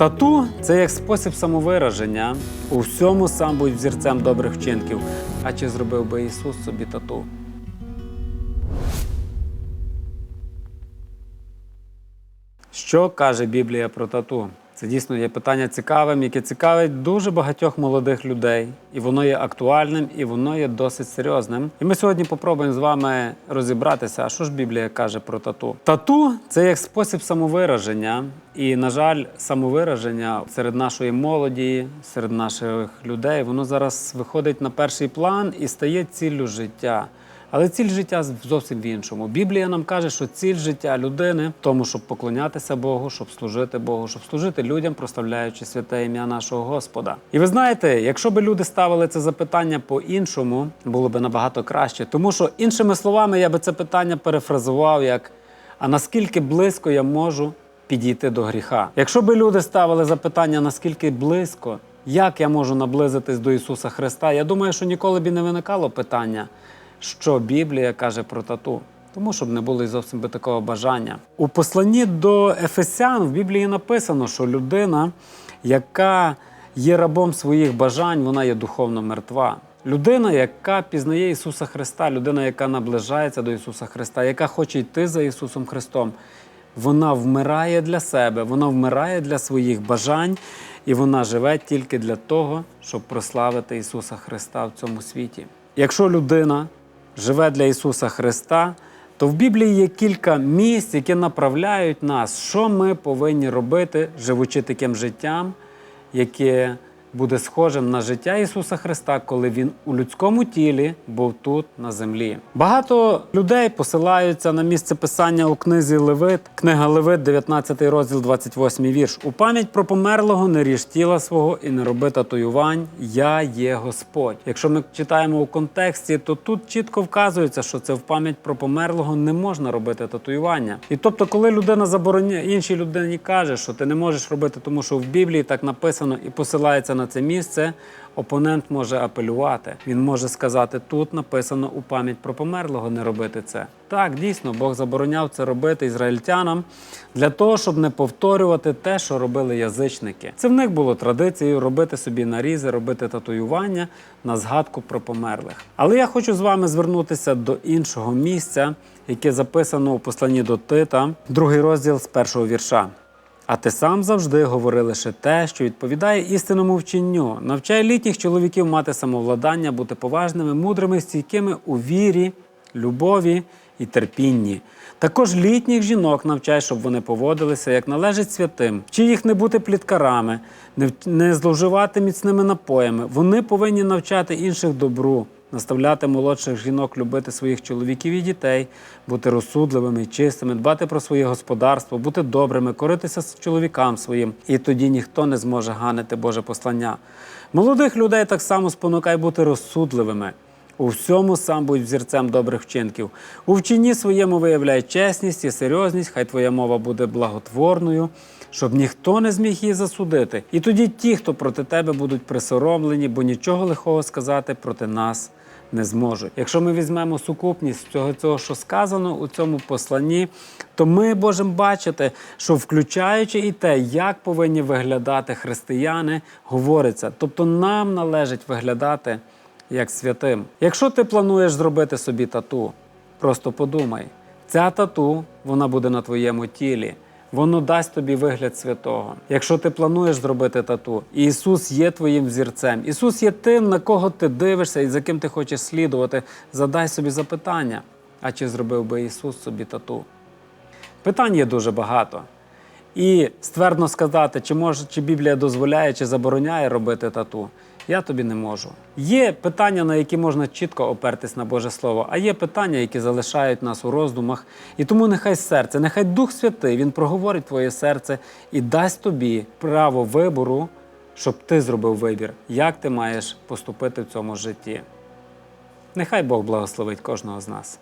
Тату це як спосіб самовираження. У всьому сам будь взірцем добрих вчинків. А чи зробив би Ісус собі тату? Що каже Біблія про тату? Це дійсно є питання цікавим, яке цікавить дуже багатьох молодих людей, і воно є актуальним, і воно є досить серйозним. І ми сьогодні попробуємо з вами розібратися, а що ж Біблія каже про тату. Тату це як спосіб самовираження, і, на жаль, самовираження серед нашої молоді, серед наших людей, воно зараз виходить на перший план і стає ціллю життя. Але ціль життя зовсім в іншому. Біблія нам каже, що ціль життя людини в тому, щоб поклонятися Богу, щоб служити Богу, щоб служити людям, проставляючи святе ім'я нашого Господа. І ви знаєте, якщо би люди ставили це запитання по-іншому, було б набагато краще. Тому що, іншими словами, я би це питання перефразував як: а наскільки близько я можу підійти до гріха? Якщо би люди ставили запитання, наскільки близько, як я можу наблизитись до Ісуса Христа, я думаю, що ніколи б і не виникало питання що Біблія каже про тату. Тому щоб не було зовсім би такого бажання. У посланні до Ефесян в Біблії написано, що людина, яка є рабом своїх бажань, вона є духовно мертва. Людина, яка пізнає Ісуса Христа, людина, яка наближається до Ісуса Христа, яка хоче йти за Ісусом Христом, вона вмирає для себе, вона вмирає для своїх бажань, і вона живе тільки для того, щоб прославити Ісуса Христа в цьому світі. Якщо людина живе для Ісуса Христа, то в Біблії є кілька місць, які направляють нас, що ми повинні робити, живучи таким життям, яке буде схожим на життя Ісуса Христа, коли Він у людському тілі був тут на землі. Багато людей посилаються на місце писання у книзі Левит, книга Левит, 19 розділ, 28 вірш. У пам'ять про померлого не ріж тіла свого і не роби татуювань. Я є Господь. Якщо ми читаємо у контексті, то тут чітко вказується, що це в пам'ять про померлого не можна робити татуювання. І тобто, коли людина забороняє іншій людині каже, що ти не можеш робити, тому що в Біблії так написано і посилається на це місце, опонент може апелювати. Він може сказати: тут написано у пам'ять про померлого не робити це. Так, дійсно, Бог забороняв це робити ізраїльтянам для того, щоб не повторювати те, що робили язичники. Це в них було традицією робити собі нарізи, робити татуювання на згадку про померлих. Але я хочу з вами звернутися до іншого місця, яке записано у посланні до Тита, другий розділ з першого вірша. А ти сам завжди говори лише те, що відповідає істинному вченню. Навчай літніх чоловіків мати самовладання, бути поважними, мудрими, стійкими у вірі, любові і терпінні. Також літніх жінок навчай, щоб вони поводилися, як належить святим, вчи їх не бути пліткарами, не зловживати міцними напоями. Вони повинні навчати інших добру, наставляти молодших жінок любити своїх чоловіків і дітей, бути розсудливими чистими, дбати про своє господарство, бути добрими, коритися з чоловікам своїм. І тоді ніхто не зможе ганити Боже послання. Молодих людей так само спонукай бути розсудливими. У всьому сам будь взірцем добрих вчинків. У вчинні своєму виявляй чесність і серйозність, хай твоя мова буде благотворною, щоб ніхто не зміг її засудити. І тоді ті, хто проти тебе будуть присоромлені, бо нічого лихого сказати проти нас не зможуть. Якщо ми візьмемо сукупність цього, цього, що сказано у цьому посланні, то ми можемо бачити, що включаючи і те, як повинні виглядати християни, говориться. Тобто нам належить виглядати як святим. Якщо ти плануєш зробити собі тату, просто подумай, ця тату вона буде на твоєму тілі. Воно дасть тобі вигляд святого. Якщо ти плануєш зробити тату, і Ісус є твоїм взірцем. Ісус є тим, на кого ти дивишся і за ким ти хочеш слідувати. Задай собі запитання: а чи зробив би Ісус собі тату? Питань є дуже багато. І ствердно сказати, чи може, чи Біблія дозволяє, чи забороняє робити тату, я тобі не можу. Є питання, на які можна чітко опертись на Боже Слово, а є питання, які залишають нас у роздумах. І тому нехай серце, нехай Дух Святий Він проговорить твоє серце і дасть тобі право вибору, щоб ти зробив вибір, як ти маєш поступити в цьому житті. Нехай Бог благословить кожного з нас.